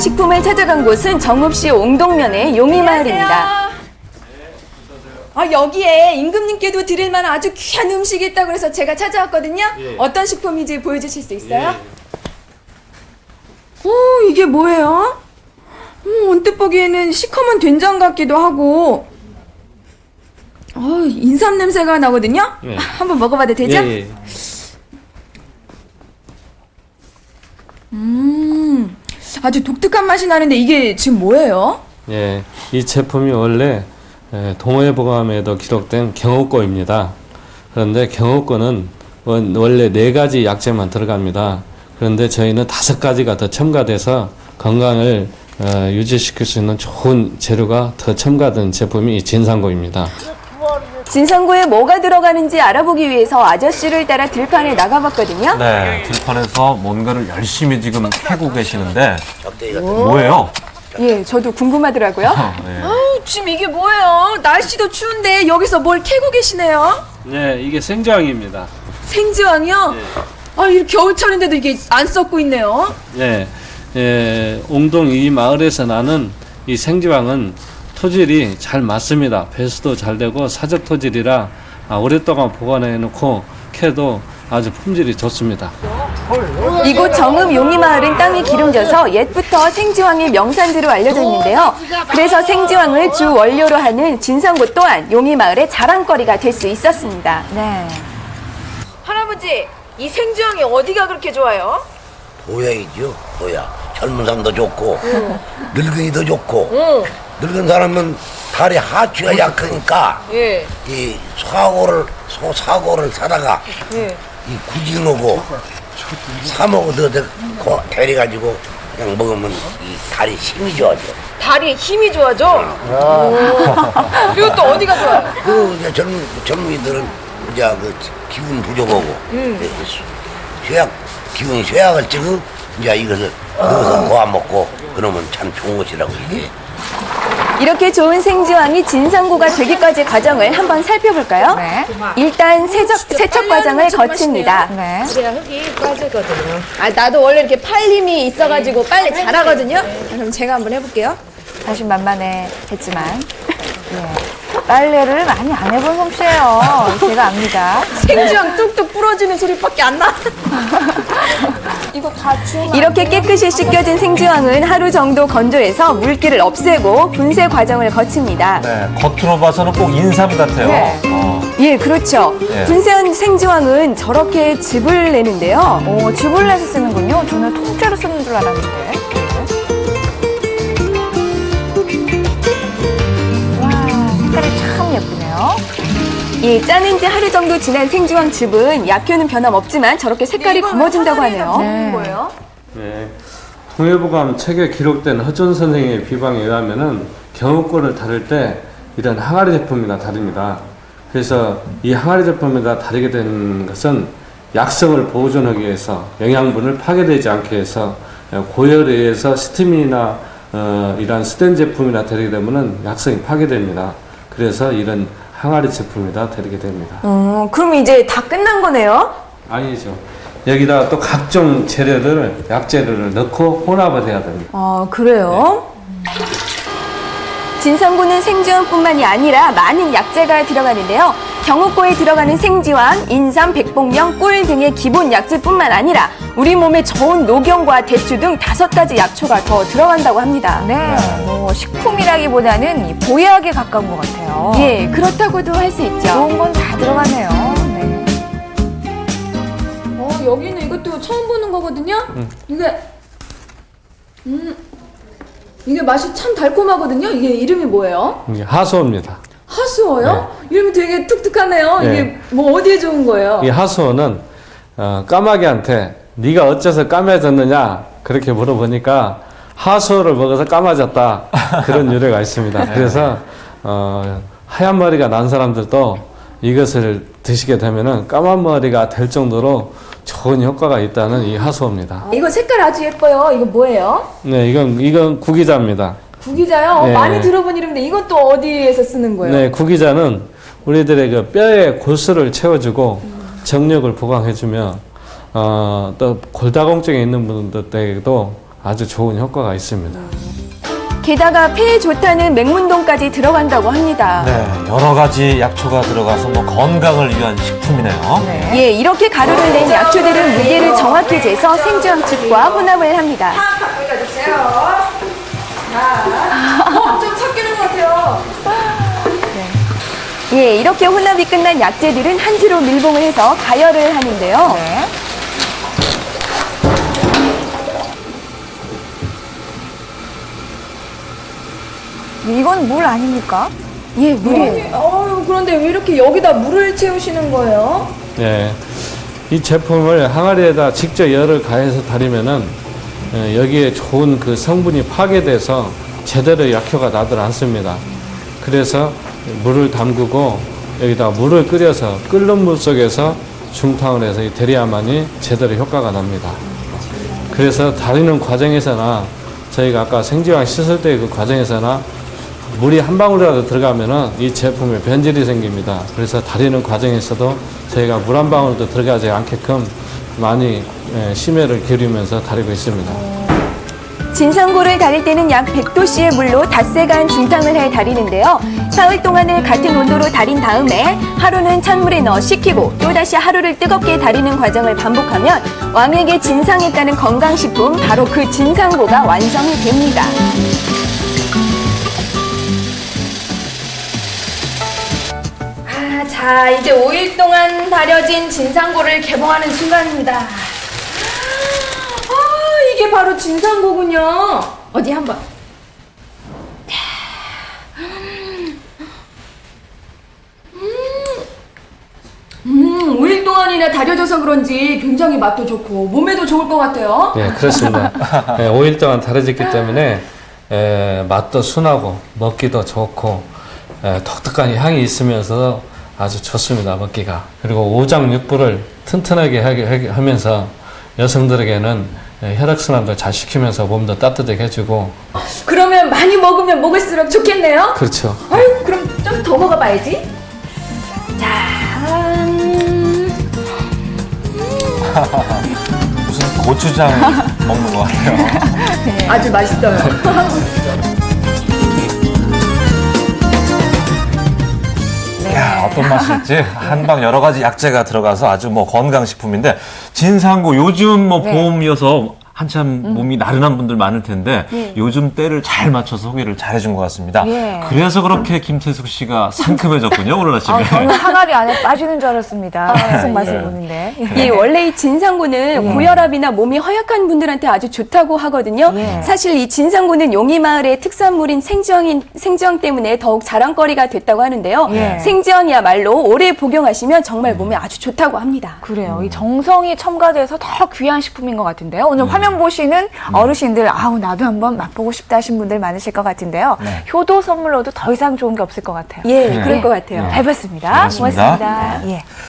식품을 찾아간 곳은 정읍시 옹동면의 용이마을입니다. 아, 여기에 임금님께도 드릴 만한 아주 귀한 음식이 있다고 그래서 제가 찾아왔거든요. 예. 어떤 식품인지 보여주실 수 있어요? 오, 이게 뭐예요? 음, 언뜻 보기에는 시커먼 된장 같기도 하고. 어, 인삼 냄새가 나거든요. 예. 한번 먹어봐도 되죠? 예, 예. 음, 아주 독특한 맛이 나는데 이게 지금 뭐예요? 예, 이 제품이 원래 에, 동호회보감에도 기록된 경호권입니다. 그런데 원- 원래 네 가지 약재만 들어갑니다. 그런데 저희는 다섯 가지가 더 첨가돼서 건강을 어, 유지시킬 수 있는 좋은 재료가 더 첨가된 제품이 이 진상고입니다. 진상구에 뭐가 들어가는지 알아보기 위해서 아저씨를 따라 들판에 나가봤거든요. 네, 들판에서 뭔가를 열심히 지금 캐고 계시는데 뭐예요? 예, 저도 궁금하더라고요. 네. 아우, 지금 이게 뭐예요? 날씨도 추운데 여기서 뭘 캐고 계시네요? 네, 이게 생장입니다. 생지왕이요? 아, 이렇게 겨울철인데도 이게 안 썩고 있네요. 네, 예, 옹동 이 마을에서 나는 이 생지왕은 토질이 잘 맞습니다. 배수도 잘 되고 사적 토질이라 아, 오랫동안 보관해 놓고 캐도 아주 품질이 좋습니다. 이곳 정읍 용이마을은 땅이 기름져서 옛부터 생지왕의 명산지로 알려져 있는데요. 그래서 생지왕을 주 원료로 하는 진상고 또한 용이마을의 자랑거리가 될 수 있었습니다. 네. 할아버지, 이 생지왕이 어디가 그렇게 좋아요? 보약이죠, 보약. 젊은 사람도 좋고, 늙은이도 좋고, 늙은 사람은 다리 하추가 약하니까, 예, 이 사고를, 소 사고를 사다가, 예. 이 구징하고, 사먹어 넣어 데려가지고, 그냥 먹으면 이 다리 힘이 좋아져. 다리에 힘이 좋아져? 그리고 또 어디가 좋아요? 그, 이제 젊은, 젊은이들은 이제 그 기분 부족하고, 예, 쇠약, 기분 쇠약을 찍어, 이제 이것을 넣어서 고아 먹고, 그러면 참 좋은 것이라고 이게. 이렇게 좋은 생지왕이 진상고가 되기까지 과정을 한번 살펴볼까요? 네. 일단 세척, 세척 과정을 거칩니다. 네. 그래야 흙이 빠지거든요. 아, 나도 원래 이렇게 팔림이 있어가지고 빨리 잘하거든요? 그럼 제가 한번 해볼게요. 자신만만해 했지만 예. 빨래를 많이 안 해본 솜씨예요. 제가 압니다. 생지왕 뚝뚝 부러지는 소리밖에 안 나. 이거 다 주워. 이렇게 깨끗이 씻겨진 생지왕은 하루 정도 건조해서 물기를 없애고 분쇄 과정을 거칩니다. 네, 겉으로 봐서는 꼭 인삼 같아요. 네. 어, 예, 그렇죠. 예. 분쇄한 생지왕은 저렇게 즙을 내는데요. 오, 즙을 내서 쓰는군요. 저는 통째로 쓰는 줄 알았는데. 예, 짜낸 지 하루 정도 지난 생지왕 즙은 약효는 변함없지만 저렇게 색깔이 검어진다고 하네요. 네. 뭐예요? 네, 통일보감 책에 기록된 허준 선생의 비방에 의하면은 경호권을 다룰 때 이런 항아리 제품이나 다릅니다. 그래서 이 항아리 제품이나 다르게 된 것은 약성을 보존하기 위해서 영양분을 파괴되지 않게 해서 고열에 의해서 스팀이나 어, 이런 스텐 제품이나 다르게 되면은 약성이 파괴됩니다. 그래서 이런 항아리 제품이다 다르게 됩니다. 어, 그럼 이제 다 끝난 거네요? 아니죠. 여기다 또 각종 재료를 약재료를 넣고 혼합을 해야 됩니다. 아, 그래요? 진상고는 생지왕뿐만이 아니라 많은 약재가 들어가는데요. 경옥고에 들어가는 생지왕, 인삼, 백봉령, 꿀 등의 기본 약재뿐만 아니라 우리 몸에 좋은 녹용과 대추 등 다섯 가지 약초가 더 들어간다고 합니다. 네, 뭐 식품이라기보다는 이 보약에 가까운 것 같아요. 예, 그렇다고도 할 수 있죠. 좋은 건 다 들어가네요. 네. 어, 여기는 이것도 처음 보는 거거든요? 이게, 음, 이게 맛이 참 달콤하거든요? 이게 이름이 뭐예요? 이게 하수입니다. 하수어요? 이름이 되게 툭툭하네요. 이게 네. 뭐 어디에 좋은 거예요? 이 하수어는 어, 까마귀한테 네가 어째서 까매졌느냐 그렇게 물어보니까 하수어를 먹어서 까마졌다 그런 유래가 있습니다. 그래서 어, 하얀 머리가 난 사람들도 이것을 드시게 되면은 까만 머리가 될 정도로 좋은 효과가 있다는 이 하수어입니다. 이거 색깔 아주 예뻐요. 이거 뭐예요? 네, 이건 이건 구기자입니다. 구기자요? 네. 많이 들어본 이름인데 이건 또 어디에서 쓰는 거예요? 네, 구기자는 우리들의 그 뼈에 골수를 채워주고 정력을 보강해주며 어, 또 골다공증에 있는 분들에게도 아주 좋은 효과가 있습니다. 게다가 폐에 좋다는 맹문동까지 들어간다고 합니다. 네, 여러 가지 약초가 들어가서 뭐 건강을 위한 식품이네요. 예, 이렇게 가루를 낸 약초들은 무게를 정확히 재서 생주황측과 혼합을 합니다. 좀 섞이는 것 같아요. 예, 이렇게 혼합이 끝난 약재들은 한 주로 밀봉을 해서 가열을 하는데요. 네. 이건 물 아닙니까? 예, 물이에요. 어, 그런데 왜 이렇게 여기다 물을 채우시는 거예요? 예, 이 제품을 항아리에다 직접 열을 가해서 달이면은 예, 여기에 좋은 그 성분이 파괴돼서 제대로 약효가 나들 않습니다. 그래서 물을 담그고 여기다 물을 끓여서 끓는 물 속에서 중탕을 해서 이 데리아만이 제대로 효과가 납니다. 그래서 다리는 과정에서나 저희가 아까 생지왕 씻을 때 그 과정에서나 물이 한 방울이라도 들어가면은 이 제품에 변질이 생깁니다. 그래서 다리는 과정에서도 저희가 물 한 방울도 들어가지 않게끔 많이 예, 심혈을 기울이면서 다리고 있습니다. 진상고를 다릴 때는 약 100도씨의 물로 닷새간 중탕을 해 다리는데요. 사흘 동안을 같은 온도로 달인 다음에 하루는 찬물에 넣어 식히고 또다시 하루를 뜨겁게 다리는 과정을 반복하면 왕에게 진상했다는 건강식품 바로 그 진상고가 완성이 됩니다. 자, 이제 5일 동안 다려진 진상고를 개봉하는 순간입니다. 아, 이게 바로 진상고군요. 어디 한번. 음, 5일 동안이나 다려져서 그런지 굉장히 맛도 좋고 몸에도 좋을 것 같아요. 예, 그렇습니다. 예, 5일 동안 다려졌기 때문에 예, 맛도 순하고 먹기도 좋고 예, 독특한 향이 있으면서 아주 좋습니다 먹기가. 그리고 오장육부를 튼튼하게 하게, 하게 하면서 여성들에게는 예, 혈액순환도 잘 시키면서 몸도 따뜻하게 해주고 그러면 많이 먹으면 먹을수록 좋겠네요. 그렇죠. 아유, 그럼 좀 더 먹어봐야지. 자, 음, 무슨 고추장 먹는 것 같아요. 아주 맛있어요. 야, 어떤 맛일지 한방 여러 가지 약재가 들어가서 아주 뭐 건강식품인데 진상고 요즘 뭐 봄이어서 한참 몸이 나른한 분들 많을 텐데 요즘 때를 잘 맞춰서 소개를 잘 해준 것 같습니다. 예. 그래서 그렇게 김태숙 씨가 상큼해졌군요 오늘 아침에. 아, 저는 항아리 안에 빠지는 줄 알았습니다. 계속 맛을 보는데. 예, 원래 이 진상고는 고혈압이나 몸이 허약한 분들한테 아주 좋다고 하거든요. 예. 사실 이 진상고는 용이마을의 특산물인 생지황인, 생지황 때문에 더욱 자랑거리가 됐다고 하는데요. 예. 생지황이야말로 오래 복용하시면 정말 몸에 아주 좋다고 합니다. 그래요. 이 정성이 첨가돼서 더 귀한 식품인 것 같은데요. 오늘 화면 보시는 어르신들, 아우, 나도 한번 맛보고 싶다 하신 분들 많으실 것 같은데요. 효도 선물로도 더 이상 좋은 게 없을 것 같아요. 예, 그럴 것 같아요. 잘 봤습니다. 고맙습니다. 고맙습니다. 예.